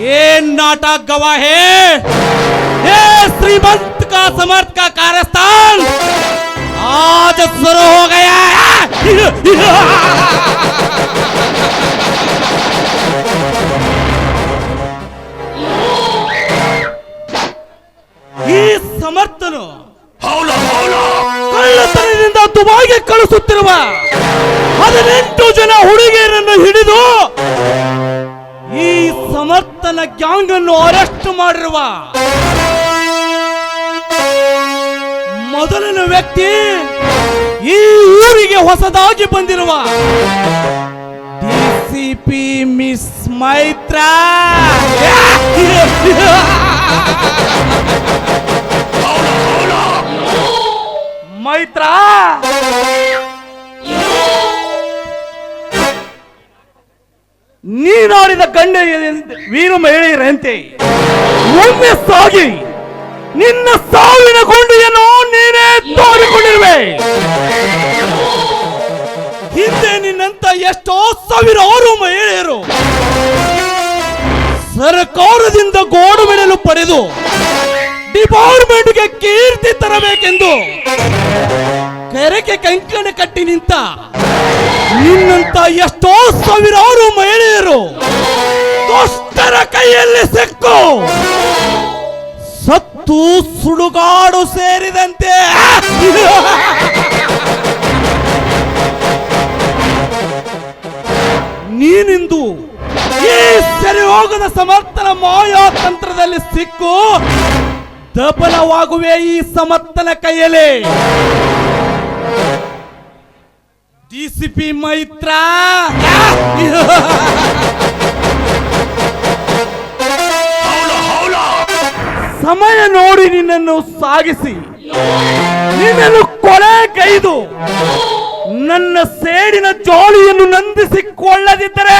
ये नाटक गवाह है ये श्रीमंत का समर्थ का कारस्थान आज शुरू हो गया है ಈ ಸಮರ್ಥನು ಕಳ್ಳತನದಿಂದ ದುಬಾಯಿಗೆ ಕಳಿಸುತ್ತಿರುವ ಹದಿನೆಂಟು ಜನ ಗ್ಯಾಂಗ್ ಅನ್ನು ಅರೆಸ್ಟ್ ಮಾಡಿರುವ? ಮೊದಲನೇ ವ್ಯಕ್ತಿ ಈ ಊರಿಗೆ ಹೊಸದಾಗಿ ಬಂದಿರುವ ಡಿಸಿಪಿ ಮಿಸ್ ಮೈತ್ರಾ. ಮೈತ್ರ? ನೀನಾಡಿದ ಗಂಡ ವೀರ ಮಹಿಳೆಯರಂತೆ ಒಮ್ಮೆ ಸಾಗಿ, ನಿನ್ನ ಸಾವಿನ ಗುಂಡಿಯನ್ನು ನೀನೇ ತೋಡಿಕೊಂಡಿರುವೆ. ಹಿಂದೆ ನಿನ್ನಂತ ಎಷ್ಟೋ ಸಾವಿರಾರು ಮಹಿಳೆಯರು ಸರ್ಕಾರದಿಂದ ಗೋಡು ಮೆಡಲು ಪಡೆದು ಡಿಪಾರ್ಟ್ಮೆಂಟ್ಗೆ ಕೀರ್ತಿ ತರಬೇಕೆಂದು ಕೆರೆಗೆ ಕಂಕಣ ಕಟ್ಟಿ ನಿಂತ. ನಿನ್ನಂತ ಎಷ್ಟೋ ಸಾವಿರಾರು ಮಹಿಳೆಯರು ದುಷ್ಟರ ಕೈಯಲ್ಲಿ ಸಿಕ್ಕು. ಸತ್ತು ಸುಡುಗಾಡು ಸೇರಿದಂತೆ. ನೀನಿಂದು ಈ ಸರಿ ಹೋಗದ ಸಮರ್ಥನ ಮಾಯಾ ತಂತ್ರದಲ್ಲಿ ಸಿಕ್ಕು. ದಬಲವಾಗುವೆ ಈ ಸಮರ್ಥನ ಕೈಯಲ್ಲಿ. ಡಿಸಿಪಿ ಮೈತ್ರ! ಸಮಯ ನೋಡಿ ನಿನ್ನನ್ನು ಸಾಗಿಸಿ. ನಿನ್ನನ್ನು ಕೊಲೆ ಕೈದು ನನ್ನ ಸೇಡಿನ ಜೋಳಿಯನ್ನು ನಂದಿಸಿಕೊಳ್ಳದಿದ್ದರೆ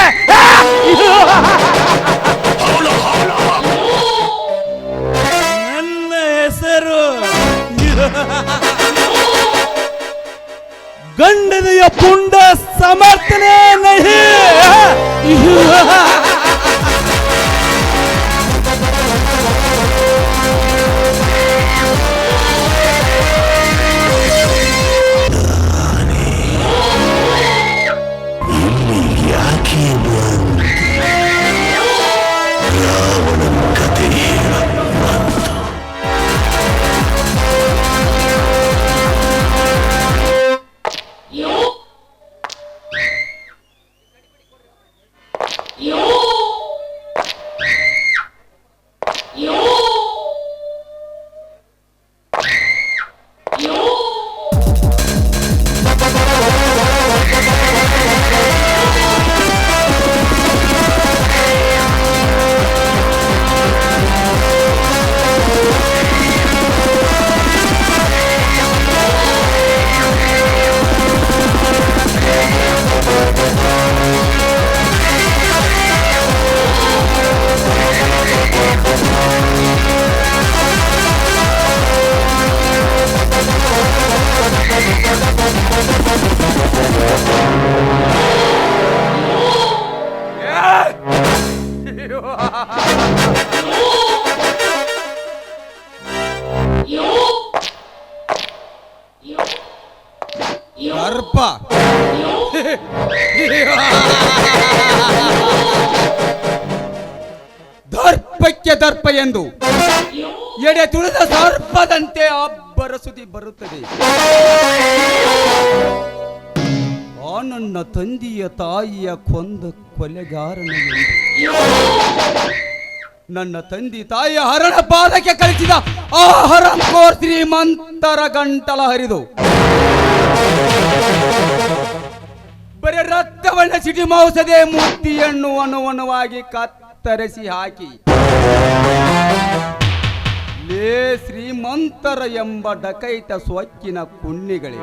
ದರ್ಪಕ್ಕೆ ದರ್ಪ ಎಂದು ಎಡೆ ತುಳಿದ ಸರ್ಪದಂತೆ ಅಬ್ಬರ ಸುದಿ ಬರುತ್ತದೆ. ಆ ನನ್ನ ತಂದೆಯ ತಾಯಿಯ ಕೊಂದ ಕೊಲೆಗಾರನ ನನ್ನ ತಂದೆ ತಾಯಿಯ ಹರಣ ಪಾದಕ್ಕೆ ಕಳಿಸಿದ ಆ ಹರಂಕೋರ್ ಶ್ರೀಮಂತರ ಗಂಟಲ ಹರಿದು. ಬರೀ ರಕ್ತವನ್ನ ಸಿಟಿ ಮಾಂಸದೆ ಮುತ್ತಿಯನ್ನು ಅನುವನವಾಗಿ ಕತ್ತರಿಸಿ ಹಾಕಿ. ಲೇ ಶ್ರೀಮಂತರ ಎಂಬ ಡಕೈತ ಸ್ವಚ್ಚಿನ ಕುನ್ನಿಗಳೇ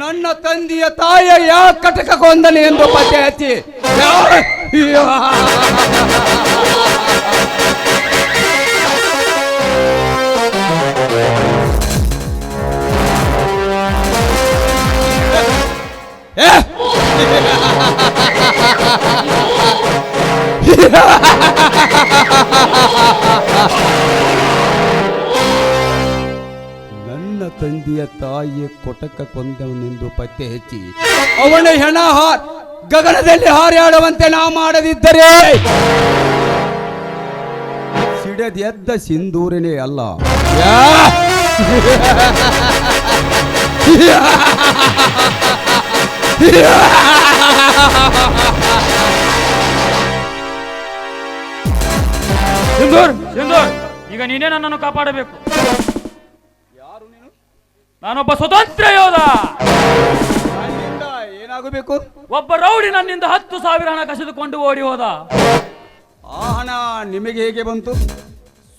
ನನ್ನ ತಂದೆಯ ತಾಯ ಯಾ ಕಟಕ ಕೊಂದನೆ ಎಂದು ಪತ್ತೆ ಹಚ್ಚಿ. ಯಾ- ಏ! ನನ್ನ ತಂದೆಯ ತಾಯಿಯ ಕೊಟಕ ಕೊಂದವನೆಂದು ಪತ್ತೆ ಹಚ್ಚಿ ಅವನ ಹೆಣ ಹಾರ್ ಗಗನದಲ್ಲಿ ಹಾರಾಡುವಂತೆ ನಾ ಮಾಡದಿದ್ದರೆ ಸಿಡದೆದ್ದ ಸಿಂಧೂರನೇ ಅಲ್ಲ ಸಿಂಧೂರ್ ಸಿಂಧೂರ್, ಈಗ ನೀನೇ ನನ್ನನ್ನು ಕಾಪಾಡಬೇಕು ನಾನೊಬ್ಬ ಸ್ವತಂತ್ರ ಯೋಧ. ಅಲ್ಲಿಂದ ಏನಾಗಬೇಕು? ಒಬ್ಬ ರೌಡಿ ನನ್ನಿಂದ ಹತ್ತು ಸಾವಿರ ಹಣ ಕಸಿದುಕೊಂಡು ಓಡಿ ಹೋದ. ಆ ಹಣ ನಿಮಗೆ ಹೇಗೆ ಬಂತು?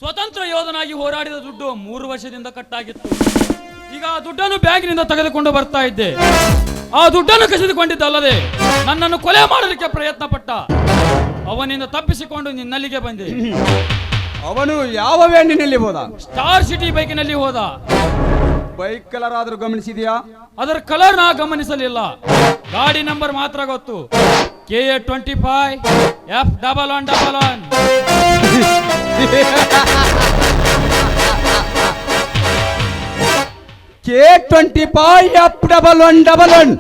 ಸ್ವತಂತ್ರ ಯೋಧನಾಗಿ ಹೋರಾಡಿದ ದುಡ್ಡು ಮೂರು ವರ್ಷದಿಂದ ಕಟ್ಟಾಗಿತ್ತು. ಈಗ ಆ ದುಡ್ಡನ್ನು ಬ್ಯಾಂಕಿನಿಂದ ತೆಗೆದುಕೊಂಡು ಬರ್ತಾ ಇದ್ದೆ. ಆ ದುಡ್ಡನ್ನು ಕಸಿದುಕೊಂಡಿದ್ದಲ್ಲದೆ ನನ್ನನ್ನು ಕೊಲೆ ಮಾಡಲಿಕ್ಕೆ ಪ್ರಯತ್ನ ಪಟ್ಟ ಅವನಿಂದ ತಪ್ಪಿಸಿಕೊಂಡು ನಿನ್ನಲ್ಲಿಗೆ ಬಂದೆ. ಅವನು ಯಾವ ವ್ಯಾಂಡಿನಲ್ಲಿ ಹೋದ? ಸ್ಟಾರ್ ಸಿಟಿ ಬೈಕಿನಲ್ಲಿ ಹೋದ. ಬೈಕ್ ಕಲರ್ ಆದ್ರೂ ಗಮನಿಸಿದ್ಯಾ? ಅದರ ಕಲರ್ ನಾ ಗಮನಿಸಲಿಲ್ಲ. ಗಾಡಿ ನಂಬರ್ ಮಾತ್ರ ಗೊತ್ತು. K A twenty five F double one double one K twenty five F double one double one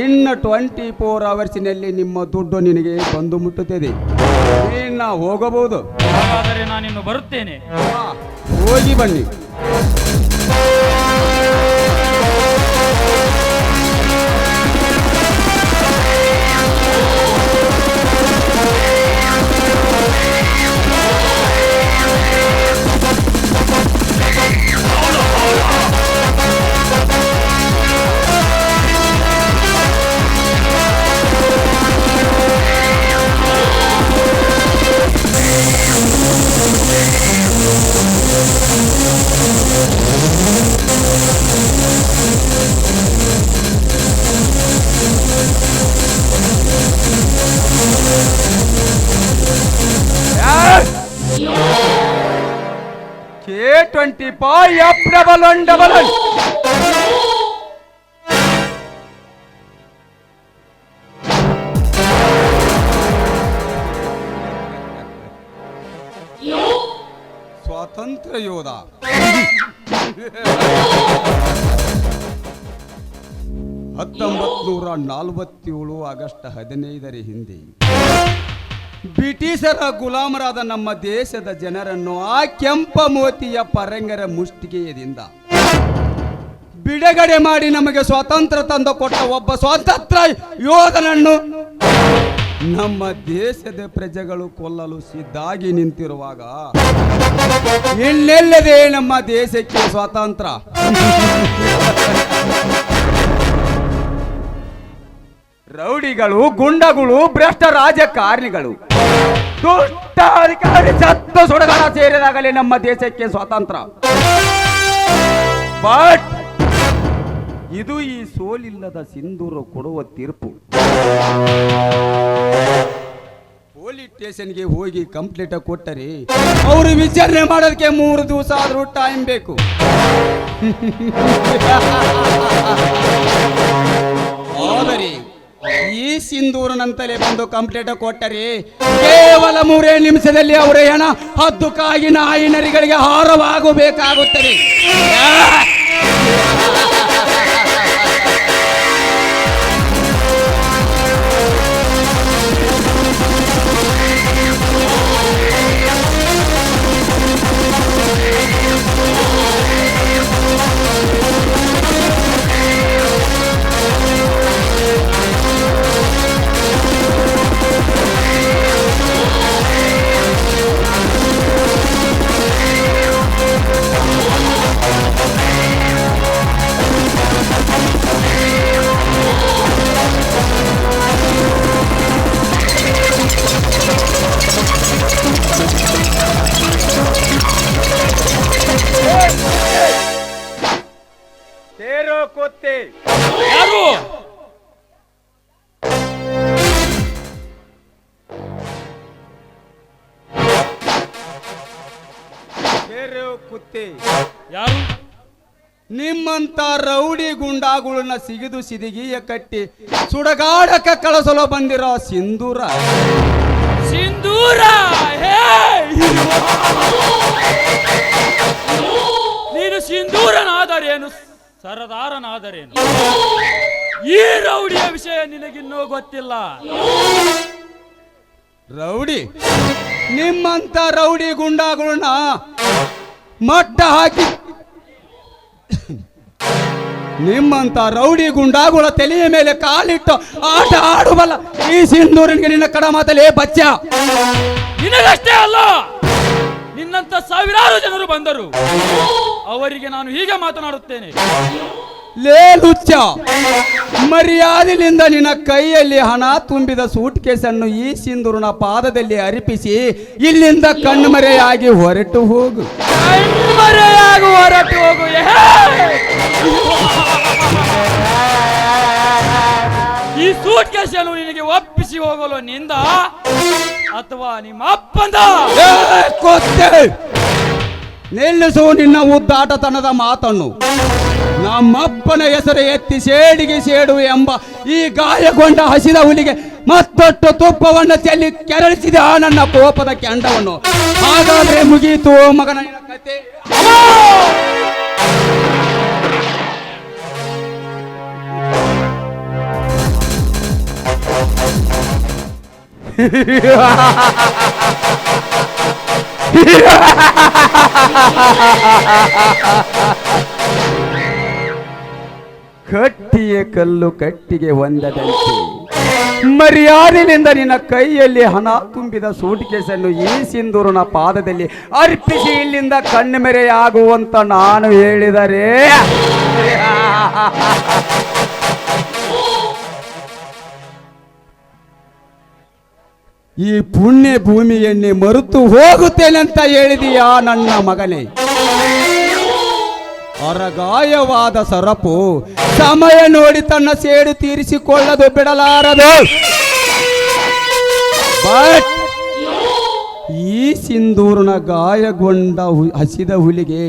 ಇನ್ನು ಟ್ವೆಂಟಿ ಫೋರ್ ಅವರ್ಸಿನಲ್ಲಿ ನಿಮ್ಮ ದುಡ್ಡು ನಿನಗೆ ಬಂದು ಮುಟ್ಟುತ್ತದೆ. ಇನ್ನ ಹೋಗಬಹುದು. ಹಾಗಾದರೆ ನಾನಿನ್ನು ಬರುತ್ತೇನೆ. ಹಾ, ಹೋಗಿ ಬನ್ನಿ. ಟ್ವೆಂಟಿ ಪ್ರಬಲಂಡಬಲ ಸ್ವಾತಂತ್ರ್ಯ ಯೋಧ. ಹತ್ತೊಂಬತ್ತು ನೂರ ನಲವತ್ತೇಳು ಆಗಸ್ಟ್ ಹದಿನೈದರ ಹಿಂದೆ ಬ್ರಿಟಿಷರ ಗುಲಾಮರಾದ ನಮ್ಮ ದೇಶದ ಜನರನ್ನು ಆ ಕೆಂಪ ಮೋತಿಯ ಪರಂಗರ ಮುಷ್ಟಿಗೆಯದಿಂದ ಬಿಡುಗಡೆ ಮಾಡಿ ನಮಗೆ ಸ್ವಾತಂತ್ರ್ಯ ತಂದು ಕೊಟ್ಟ ಒಬ್ಬ ಸ್ವಾತಂತ್ರ್ಯ ಯೋಧನನ್ನು ನಮ್ಮ ದೇಶದ ಪ್ರಜೆಗಳು ಕೊಲ್ಲಲು ಸಿದ್ಧಾಗಿ ನಿಂತಿರುವಾಗ ಎಲ್ಲೆಲ್ಲದೆ ನಮ್ಮ ದೇಶಕ್ಕೆ ಸ್ವಾತಂತ್ರ್ಯ. ರೌಡಿಗಳು, ಗುಂಡಗಳು, ಭ್ರಷ್ಟ ರಾಜಕಾರಣಿಗಳು. ದುಷ್ಟ ಅಧಿಕಾರಿ ಸತ್ತ ಸೇರಿದಾಗಲೇ ನಮ್ಮ ದೇಶಕ್ಕೆ ಸ್ವಾತಂತ್ರ್ಯ. ಬಟ್ ಇದು ಈ ಸೋಲಿಲ್ಲದ ಸಿಂಧೂರು ಕೊಡುವ ತೀರ್ಪು. ಪೊಲೀಸ್ ಸ್ಟೇಷನ್ಗೆ ಹೋಗಿ ಕಂಪ್ಲೇಂಟ್ ಕೊಟ್ಟರೆ ಅವರು ವಿಚಾರಣೆ ಮಾಡೋದಕ್ಕೆ ಮೂರು ದಿವಸ ಆದರೂ ಟೈಮ್ ಬೇಕು. ಆದರೆ ಈ ಸಿಂಧೂರನಂತಲೇ ಬಂದು ಕಂಪ್ಲೇಂಟ್ ಕೊಟ್ಟರೆ ಕೇವಲ ಮೂರೇ ನಿಮಿಷದಲ್ಲಿ ಅವರ ಹೆಣ ಹದ್ದು ಕಾಗಿನ ನಾಯಿ ನರಿಗಳಿಗೆ ಹಾರವಾಗಬೇಕಾಗುತ್ತದೆ ಬೇರೆ ಯಾರು? ನಿಮ್ಮಂತ ರೌಡಿ ಗುಂಡಾಗಳನ್ನ ಸಿಗಿದು ಸಿದಿಗಿಯ ಕಟ್ಟಿ ಸುಡಗಾಡಕ್ಕೆ ಕಳಸಲು ಬಂದಿರೋ ಸಿಂಧೂರ. ಸಿಂಧೂರ! ನೀನು ಸಿಂಧೂರನಾದರೇನು? ಸರದಾರನಾದರೇನು? ಈ ರೌಡಿಯ ವಿಷಯ ನಿನಗಿನ್ನೂ ಗೊತ್ತಿಲ್ಲ. ರೌಡಿ ನಿಮ್ಮಂತ ರೌಡಿ ಗುಂಡಾಗಳನ್ನ ಮಟ್ಟ ಹಾಕಿ. ನಿಮ್ಮಂತ ರೌಡಿ ಗುಂಡಾಗುಳ ತಲೆಯ ಮೇಲೆ ಕಾಲಿಟ್ಟು ಆಟ ಆಡುವಲ್ಲ ಈ ಸಿಂಧೂರಿನಿಗೆ ನಿನ್ನ ಕಡ ಮಾತಲೇ ಬಚ್ಚ. ನಿನಗಷ್ಟೇ ಅಲ್ಲ ನಿನ್ನಂತ ಸಾವಿರಾರು ಜನರು ಬಂದರು. ಅವರಿಗೆ ನಾನು ಹೀಗೆ ಮಾತನಾಡುತ್ತೇನೆ. ಲೇ ಲುಚ್ಚ ಮರ್ಯಾದೆಯಿಂದ ನಿನ್ನ ಕೈಯಲ್ಲಿ ಹಣ ತುಂಬಿದ ಸೂಟ್ ಕೇಸನ್ನು ಈ ಸಿಂಧೂರಿನ ಪಾದದಲ್ಲಿ ಅರ್ಪಿಸಿ ಇಲ್ಲಿಂದ ಕಣ್ಮರೆಯಾಗಿ ಹೊರಟು ಹೋಗು. ಕಣ್ಮರೆಯಾಗಿ ಹೊರಟು ಹೋಗು ಏ! ಈ ಸೂಟ್ ಕೇಸನ್ನು ನಿನಗೆ ಒಪ್ಪಿಸಿ ಹೋಗಲು ನಿಂದ ಅಥವಾ ನಿಮ್ಮ ಅಪ್ಪಂದ! ನಿಲ್ಲಿಸು ನಿನ್ನ ಉದ್ದಾಟತನದ ಮಾತನ್ನು ನಮ್ಮಪ್ಪನ ಹೆಸರು ಎತ್ತಿ ಸೇಡಿಗೆ ಸೇಡು ಎಂಬ ಈ ಗಾಯಗೊಂಡ ಹಸಿದ ಹುಲಿಗೆ ಮತ್ತೊಟ್ಟು ತುಪ್ಪವನ್ನು ಚೆಲ್ಲಿ ಕೆರಳಿಸಿದೆ ಆ ನನ್ನ ಕೋಪದ ಕೆಂಡವನ್ನು ಹಾಗಾದ್ರೆ ಮುಗಿಯಿತು ಮಗನ ನಿನ್ನ ಕತೆ ಕಟ್ಟಿಯ ಕಲ್ಲು ಕಟ್ಟಿಗೆ ಹೊಂದದಂತೆ ಮರ್ಯಾದೆಯಿಂದ ನಿನ್ನ ಕೈಯಲ್ಲಿ ಹಣ ತುಂಬಿದ ಸೂಟ್ ಕೇಸನ್ನು ಈ ಸಿಂಧೂರನ ಪಾದದಲ್ಲಿ ಅರ್ಪಿಸಿ ಇಲ್ಲಿಂದ ಕಣ್ಣುಮೆರೆಯಾಗುವಂತ ನಾನು ಹೇಳಿದರೆ. ಈ ಪುಣ್ಯ ಭೂಮಿಯನ್ನೇ ಮರೆತು ಹೋಗುತ್ತೇನೆಂತ ಹೇಳಿದೀಯಾ ನನ್ನ ಮಗನೇ. ಅರಗಾಯವಾದ ಸರಪು ಸಮಯ ನೋಡಿ ತನ್ನ ಸೇಡು ತೀರಿಸಿಕೊಳ್ಳದು ಬಿಡಲಾರದು. ಬಟ್ ಈ ಸಿಂಧೂರ್ನ ಗಾಯಗೊಂಡ ಹಸಿದ ಹುಲಿಗೆ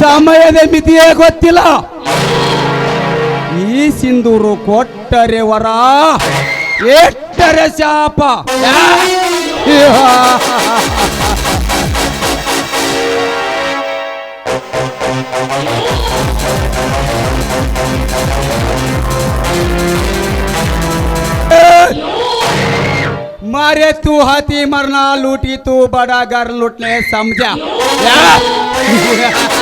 ಸಮಯದ ಮಿತಿಯೇ ಗೊತ್ತಿಲ್ಲ. ಈ ಸಿಂಧೂರು ಕೊಟ್ಟರೆ ವರ ಎಟ್ಟರೆ ಶಾಪ. मारे तू हाथी मरना लूटी तू बड़ा घर लूटने समझा?